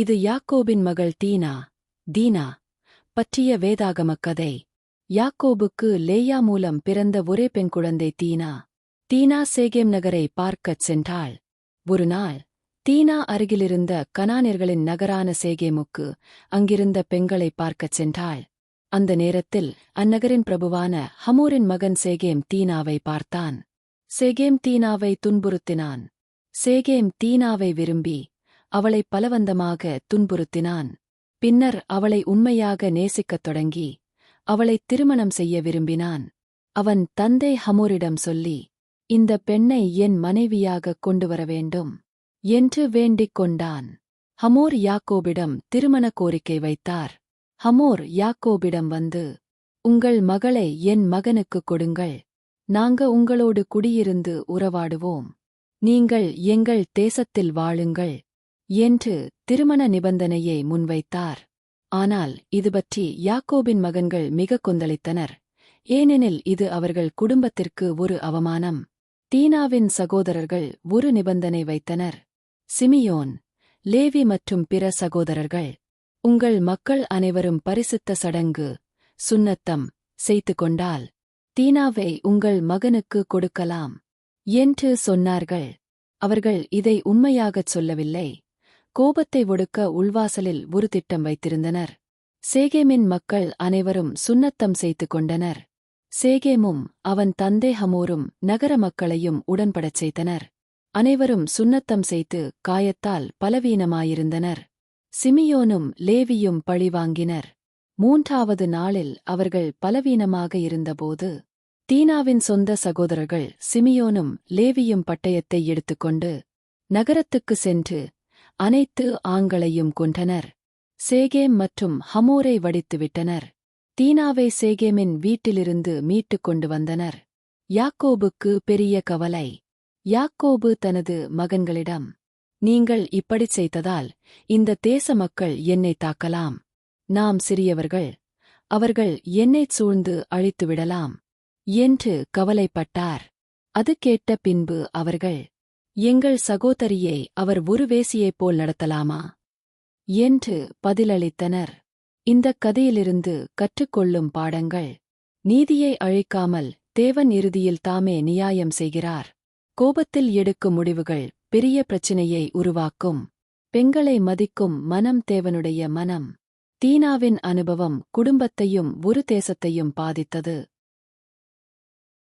இது யாக்கோபின் மகள் தீனா தீனா பற்றிய வேதாகமக் கதை. யாக்கோபுக்கு லேயா மூலம் பிறந்த ஒரே பெண் குழந்தை தீனா. தீனா சேகேம் நகரை பார்க்கச் சென்றாள். ஒரு நாள் தீனா அருகிலிருந்த கனானியர்களின் நகரான சேகேமுக்கு அங்கிருந்த பெண்களை பார்க்கச் சென்றாள். அந்த நேரத்தில் அந்நகரின் பிரபுவான ஹமூரின் மகன் சேகேம் தீனாவை பார்த்தான். சேகேம் தீனாவை துன்புறுத்தினான். சேகேம் தீனாவை விரும்பி அவளை பலவந்தமாக துன்புறுத்தினான். பின்னர் அவளை உண்மையாக நேசிக்கத் தொடங்கி அவளை திருமணம் செய்ய விரும்பினான். அவன் தந்தை ஹமூரிடம் சொல்லி இந்த பெண்ணை என் மனைவியாகக் கொண்டு வர வேண்டும் என்று வேண்டிக் கொண்டான். ஹமோர் யாக்கோபிடம் திருமண கோரிக்கை வைத்தார். ஹமோர் யாக்கோபிடம் வந்து உங்கள் மகளை என் மகனுக்குக் கொடுங்கள். நாங்க உங்களோடு குடியிருந்து உறவாடுவோம். நீங்கள் எங்கள் தேசத்தில் வாழுங்கள். என்று திருமண நிபந்தனையை முன்வைத்தார். ஆனால் இது பற்றி யாக்கோபின் மகன்கள் மிக கொந்தளித்தனர். ஏனெனில் இது அவர்கள் குடும்பத்திற்கு ஒரு அவமானம். தீனாவின் சகோதரர்கள் ஒரு நிபந்தனை வைத்தனர். சிமியோன் லேவி மற்றும் பிற சகோதரர்கள் உங்கள் மக்கள் அனைவரும் பரிசுத்த சடங்கு சுன்னத்தம் செய்து கொண்டால் தீனாவை உங்கள் மகனுக்கு கொடுக்கலாம் என்று சொன்னார்கள். அவர்கள் இதை உண்மையாகச் சொல்லவில்லை. கோபத்தை ஒடுக்க உள்வாசலில் ஒரு திட்டம் வைத்திருந்தனர். சேகேமின் மக்கள் அனைவரும் சுன்னத்தம் செய்து கொண்டனர். சேகேமும் அவன் தந்தை ஹமோரும் நகர மக்களையும் உடன்படச் செய்தனர். அனைவரும் சுன்னத்தம் செய்து காயத்தால் பலவீனமாயிருந்தனர். சிமியோனும் லேவியும் பழிவாங்கினர் மூன்றாவது நாளில் அவர்கள் பலவீனமாக இருந்தபோது தீனாவின் சொந்த சகோதரர்கள் சிமியோனும் லேவியும் பட்டயத்தை எடுத்துக்கொண்டு நகரத்துக்கு சென்று அனைத்து ஆண்களையும் கொன்றனர். சேகேம் மற்றும் ஹமோரை வடித்துவிட்டனர். தீனாவை சேகேமின் வீட்டிலிருந்து மீட்டுக் கொண்டு வந்தனர். யாக்கோபுக்கு பெரிய கவலை. யாக்கோபு தனது மகன்களிடம் நீங்கள் இப்படிச் செய்ததால் இந்த தேச மக்கள் என்னை தாக்கலாம். நாம் சிறியவர்கள். அவர்கள் என்னைச் சூழ்ந்து அழித்துவிடலாம் என்று கவலைப்பட்டார். அது கேட்ட பின்பு அவர்கள் எங்கள் சகோதரியை அவர் ஒரு வேசியைப் போல் நடத்தலாமா? என்று பதிலளித்தனர். இந்தக் கதையிலிருந்து கற்றுக்கொள்ளும் பாடங்கள் நீதியை அழிக்காமல் தேவன் இறுதியில் தாமே நியாயம் செய்கிறார். கோபத்தில் எடுக்கும் முடிவுகள் பெரிய பிரச்சினையை உருவாக்கும். பெண்களை மதிக்கும் மனம் தேவனுடைய மனம். தீனாவின் அனுபவம் குடும்பத்தையும் ஒரு தேசத்தையும் பாதித்தது.